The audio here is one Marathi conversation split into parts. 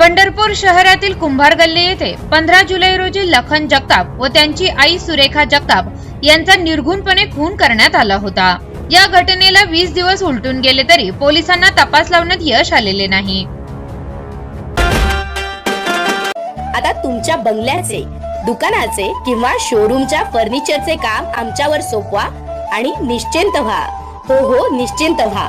पंढरपूर शहरातील कुंभार गल्ली येथे पंधरा जुलै रोजी लखन जगताप व त्यांची आई सुरेखा जगताप यांचा निर्घुणपणे खून करण्यात आला होता. या घटनेला वीस दिवस उलटून गेले तरी पोलिसांना तपास लावण्यात यश आलेले नाही. आता तुमच्या बंगल्याचे दुकानाचे किंवा शोरूमच्या फर्निचरचे काम आमच्यावर सोपवा आणि निश्चिंत व्हा. हो हो निश्चिंत व्हा.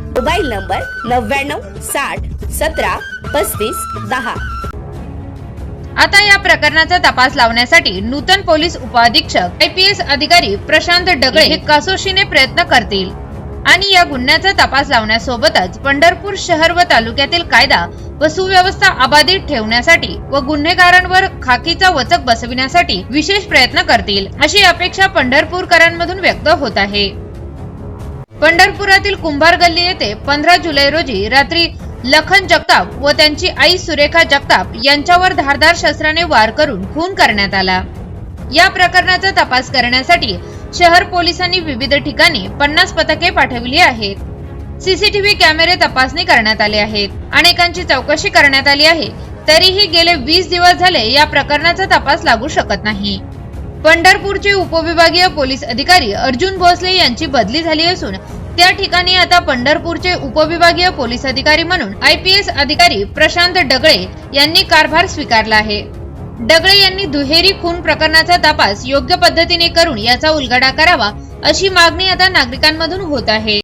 मोबाईल नंबर नव्याण्णव साठ सतरा पस्तीस दहा. आता या प्रकरणाचा तपास लावण्यासाठी नूतन पोलीस उपअधीक्षक आयपीएस अधिकारी प्रशांत डगळे हे कसोशीने प्रयत्न करतील. आणि या गुन्ह्याचा तपास लावण्यासोबतच पंढरपूर शहर व तालुक्यातील कायदा व सुव्यवस्था अबाधित ठेवण्यासाठी व गुन्हेगारांवर खाकीचा वचक बसविण्यासाठी विशेष प्रयत्न करतील अशी अपेक्षा पंढरपूरकरांमधून व्यक्त होत आहे. पंढरपुरातील कुंभार गल्ली येथे पंधरा जुलै रोजी रात्री लखन जगताप व त्यांची आई सुरेखा जगताप यांच्यावर धारदार शस्त्राने वार करून खून करण्यात आला. या प्रकरणाचा तपास करण्यासाठी शहर पोलिसांनी विविध ठिकाणी पन्नास पथके पाठविली आहेत. सीसीटीव्ही कॅमेरे तपासणी करण्यात आले आहेत. अनेकांची चौकशी करण्यात आली आहे. तरीही गेले वीस दिवस झाले या प्रकरणाचा तपास लागू शकत नाही. पंढरपूरचे उपविभागीय पोलीस अधिकारी अर्जुन भोसले यांची बदली झाली असून त्या ठिकाणी आता पंढरपूरचे उपविभागीय पोलीस अधिकारी म्हणून आयपीएस अधिकारी प्रशांत डगळे यांनी कारभार स्वीकारला आहे. डगळे यांनी दुहेरी खून प्रकरणाचा तपास योग्य पद्धतीने करून याचा उलगडा करावा अशी मागणी आता नागरिकांमधून होत आहे.